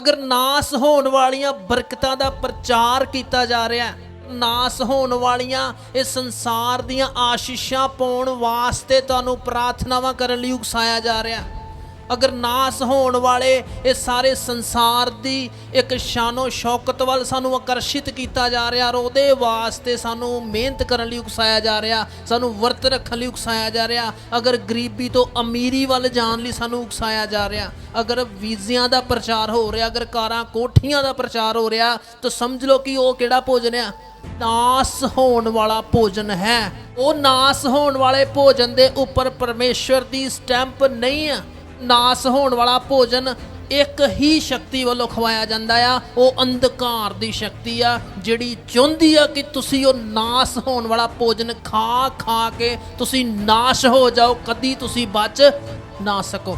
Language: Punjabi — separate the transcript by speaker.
Speaker 1: ਅਗਰ ਨਾਸ ਹੋਣ ਵਾਲੀਆਂ ਬਰਕਤਾਂ ਦਾ ਪ੍ਰਚਾਰ ਕੀਤਾ ਜਾ ਰਿਹਾ ਹੈ, ਨਾਸ ਹੋਣ ਵਾਲੀਆਂ ਇਹ ਸੰਸਾਰ ਦੀਆਂ ਆਸ਼ੀਸ਼ਾਂ ਪਾਉਣ ਵਾਸਤੇ ਤੁਹਾਨੂੰ ਪ੍ਰਾਰਥਨਾਵਾਂ ਕਰਨ ਲਈ ਉਕਸਾਇਆ ਜਾ ਰਿਹਾ ਹੈ। ਅਗਰ ਨਾਸ ਹੋਣ ਵਾਲੇ ਇਹ ਸਾਰੇ ਸੰਸਾਰ ਦੀ ਇੱਕ ਸ਼ਾਨੋ ਸ਼ੌਕਤ ਵੱਲ ਸਾਨੂੰ ਆਕਰਸ਼ਿਤ ਕੀਤਾ ਜਾ ਰਿਹਾ ਔਰ ਉਹਦੇ ਵਾਸਤੇ ਸਾਨੂੰ ਮਿਹਨਤ ਕਰਨ ਲਈ ਉਕਸਾਇਆ ਜਾ ਰਿਹਾ, ਸਾਨੂੰ ਵਰਤ ਰੱਖਣ ਲਈ ਉਕਸਾਇਆ ਜਾ ਰਿਹਾ, ਅਗਰ ਗਰੀਬੀ ਤੋਂ ਅਮੀਰੀ ਵੱਲ ਜਾਣ ਲਈ ਸਾਨੂੰ ਉਕਸਾਇਆ ਜਾ ਰਿਹਾ, ਅਗਰ ਵੀਜ਼ਿਆਂ ਦਾ ਪ੍ਰਚਾਰ ਹੋ ਰਿਹਾ, ਅਗਰ ਕਾਰਾਂ ਕੋਠੀਆਂ ਦਾ ਪ੍ਰਚਾਰ ਹੋ ਰਿਹਾ, ਤਾਂ ਸਮਝ ਲਓ ਕਿ ਉਹ ਕਿਹੜਾ ਭੋਜਨ ਆ। ਨਾਸ ਹੋਣ ਵਾਲਾ ਭੋਜਨ ਹੈ। ਉਹ ਨਾਸ ਹੋਣ ਵਾਲੇ ਭੋਜਨ ਦੇ ਉੱਪਰ ਪਰਮੇਸ਼ਵਰ ਦੀ ਸਟੈਂਪ ਨਹੀਂ ਆ। ਨਾਸ ਹੋਣ ਵਾਲਾ ਭੋਜਨ ਇੱਕ ਹੀ ਸ਼ਕਤੀ ਵੱਲੋਂ ਖਵਾਇਆ ਜਾਂਦਾ ਆ। ਉਹ ਅੰਧਕਾਰ ਦੀ ਸ਼ਕਤੀ ਆ, ਜਿਹੜੀ ਚਾਹੁੰਦੀ ਆ ਕਿ ਤੁਸੀਂ ਉਹ ਨਾਸ ਹੋਣ ਵਾਲਾ ਭੋਜਨ ਖਾ ਖਾ ਕੇ ਤੁਸੀਂ ਨਾਸ਼ ਹੋ ਜਾਓ, ਕਦੀ ਤੁਸੀਂ ਬਚ ਨਾ ਸਕੋ।